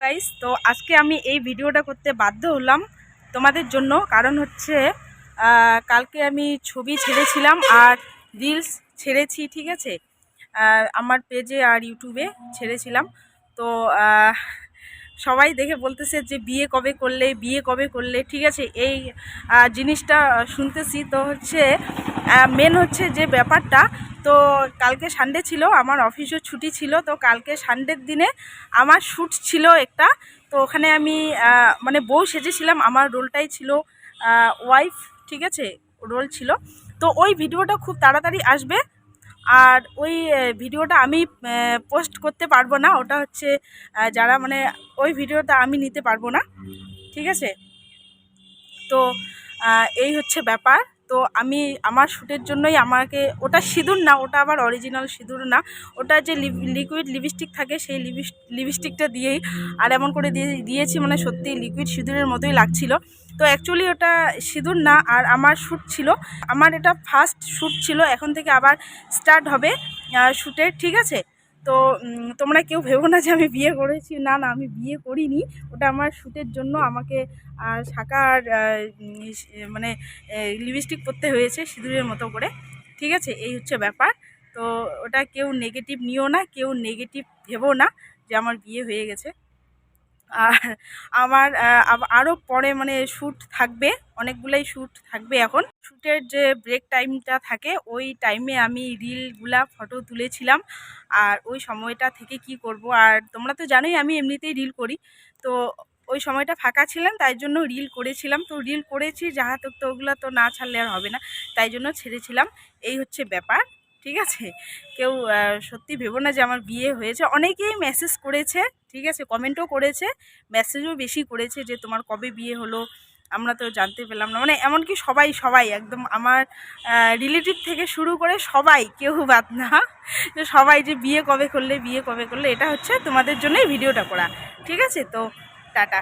Guys তো আজকে আমি এই ভিডিওটা করতে বাধ্য হলাম তোমাদের জন্য। কারণ হচ্ছে কালকে আমি ছবি ছেড়েছিলাম আর রিলস ছেড়েছি, ঠিক আছে? আমার পেজে আর ইউটিউবে ছেড়েছিলাম। তো সবাই দেখে বলতেছে যে বিয়ে কবে করলে, বিয়ে কবে করলে, ঠিক আছে? এই জিনিসটা শুনতেছি। তো হচ্ছে মেন হচ্ছে যে ব্যাপারটা, তো কালকে সানডে ছিল, আমার অফিসও ছুটি ছিল, তো কালকে সানডের দিনে আমার শ্যুট ছিল একটা, তো ওখানে আমি মানে বউ সেজেছিলাম, আমার রোলটাই ছিল ওয়াইফ ঠিক আছে? রোল ছিল। তো ওই ভিডিওটা খুব তাড়াতাড়ি আসবে, আর ওই ভিডিওটা আমি পোস্ট করতে পারব না, ওটা হচ্ছে যারা মানে ওই ভিডিওটা আমি নিতে পারব না, ঠিক আছে? তো এই হচ্ছে ব্যাপার। তো আমি আমার শ্যুটের জন্যই আমাকে, ওটা সিঁদুর না, ওটা আবার অরিজিনাল সিঁদুর না, ওটা যে লিকুইড লিপস্টিক থাকে সেই লিপস্টিকটা দিয়েই, আর এমন করে দিয়ে, দিয়েছি মানে সত্যি লিকুইড সিঁদুরের মতোই লাগছিল। তো অ্যাকচুয়ালি ওটা সিঁদুর না, আর আমার শ্যুট ছিল, আমার এটা ফার্স্ট শ্যুট ছিল, এখন থেকে আবার স্টার্ট হবে শ্যুটের, ঠিক আছে? তো তোমরা কেউ ভেবো না যে আমি বিয়ে করেছি। না না আমি বিয়ে করিনি। ওটা আমার শ্যুটের জন্য আমাকে আর শাঁকা আর আহ, উম, ইস- মানে লিপস্টিক পরতে হয়েছে সিঁদুরের মতো করে। ঠিক আছে? এই হচ্ছে ব্যাপার। তো ওটা কেউ নেগেটিভ নিও না কেউ নেগেটিভ ভেবো না যে আমার বিয়ে হয়ে গেছে। আর আমার আরও পরে মানে শ্যুট থাকবে, অনেকগুলাই শ্যুট থাকবে এখন। শ্যুটের যে ব্রেক টাইমটা থাকে, ওই টাইমে আমি রিলগুলা ফটো তুলেছিলাম। আর ওই সময়টা থেকে কি করব? আর তোমরা তো জানোই, আমি এমনিতেই রিল করি। তো ওই সময়টা ফাঁকা ছিলাম, তাই জন্য রিল করেছিলাম। তো রিল করেছি, যাহা তো তো ওগুলো তো না ছাড়লে আর হবে না, তাই জন্য ছেড়েছিলাম। এই হচ্ছে ব্যাপার। ঠিক আছে? কেউ সত্যি ভেবো না যে আমার বিয়ে হয়েছে। অনেকেই মেসেজ করেছে, ঠিক আছে? কমেন্টও করেছে মেসেজও বেশি করেছে যে তোমার কবে বিয়ে হলো? আমরা তো জানতে পেলাম না। মানে এমনকি সবাই সবাই, একদম আমার রিলেটিভ থেকে শুরু করে সবাই, কেউ বাদ না, যে সবাই যে বিয়ে কবে করলে, বিয়ে কবে করলে, এটা হচ্ছে তোমাদের জন্যই ভিডিওটা করা। ঠিক আছে? তো, টাটা।